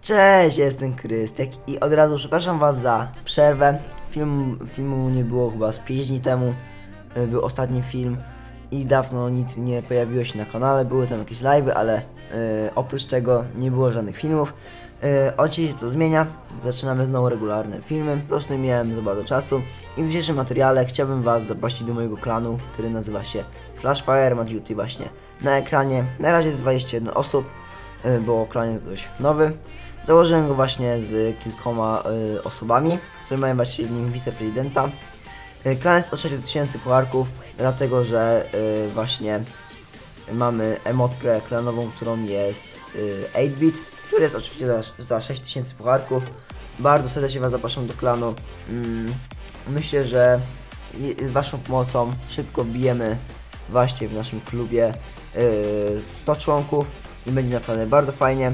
Cześć, jestem Krystek i od razu przepraszam was za przerwę. Film, filmu nie było chyba z 5 dni temu. y, Był ostatni film i dawno nic nie pojawiło się na kanale. Były tam jakieś live'y, ale y, oprócz tego nie było żadnych filmów. Y, dzisiaj się to zmienia. Zaczynamy znowu regularne filmy. Po prostu nie miałem za bardzo czasu. I w dzisiejszym materiale chciałbym was zaprosić do mojego klanu, który nazywa się Flashfire. Macie tutaj właśnie na ekranie. Na razie jest 21 osób y, bo klan jest dość nowy. Założyłem go właśnie z kilkoma y, osobami, które mają właśnie w nim wiceprezydenta. Y, klan jest o 6000 pucharków, dlatego że y, właśnie mamy emotkę klanową, którą jest y, 8-bit, który jest oczywiście za, za 6000 pucharków. Bardzo serdecznie Was zapraszam do klanu. Mm, myślę, że Waszą pomocą szybko bijemy właśnie w naszym klubie y, 100 członków i będzie naprawdę bardzo fajnie.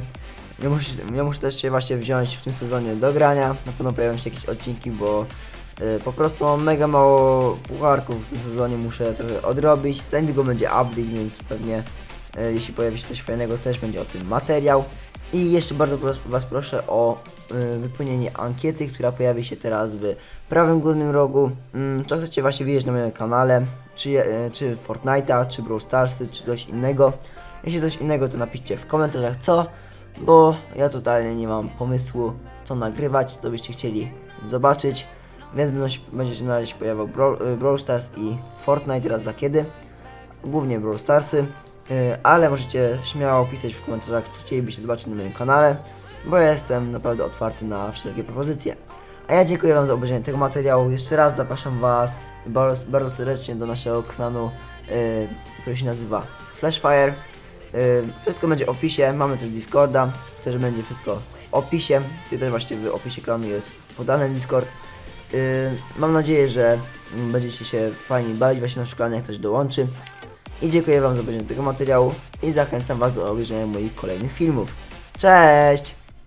Ja muszę, ja muszę też się właśnie wziąć w tym sezonie do grania. Na pewno pojawią się jakieś odcinki, bo y, po prostu mam mega mało pucharków w tym sezonie, muszę trochę odrobić. Za niedługo będzie update, więc pewnie y, jeśli pojawi się coś fajnego, też będzie o tym materiał. I jeszcze bardzo pros Was proszę o y, wypełnienie ankiety, która pojawi się teraz w prawym górnym rogu. Mm, co chcecie właśnie widzieć na moim kanale, czy, y, czy Fortnite'a, czy Brawl Starsy, czy coś innego. Jeśli coś innego, to napiszcie w komentarzach co, bo ja totalnie nie mam pomysłu, co nagrywać, co byście chcieli zobaczyć. Więc będą się, będzie się na razie pojawiał Brawl, y, Brawl Stars i Fortnite raz za kiedy. Głównie Brawl Starsy, y, ale możecie śmiało pisać w komentarzach, co chcielibyście zobaczyć na moim kanale, bo ja jestem naprawdę otwarty na wszelkie propozycje. A ja dziękuję Wam za obejrzenie tego materiału. Jeszcze raz zapraszam Was bardzo, bardzo serdecznie do naszego klanu, y, który się nazywa Flashfire. Y, wszystko będzie w opisie, mamy też Discorda, też będzie wszystko w opisie. Tutaj też właśnie w opisie klanu jest podany Discord. Y, mam nadzieję, że będziecie się fajnie bawić właśnie na szklanie, jak ktoś dołączy. I dziękuję Wam za obejrzenie tego materiału i zachęcam Was do obejrzenia moich kolejnych filmów. Cześć!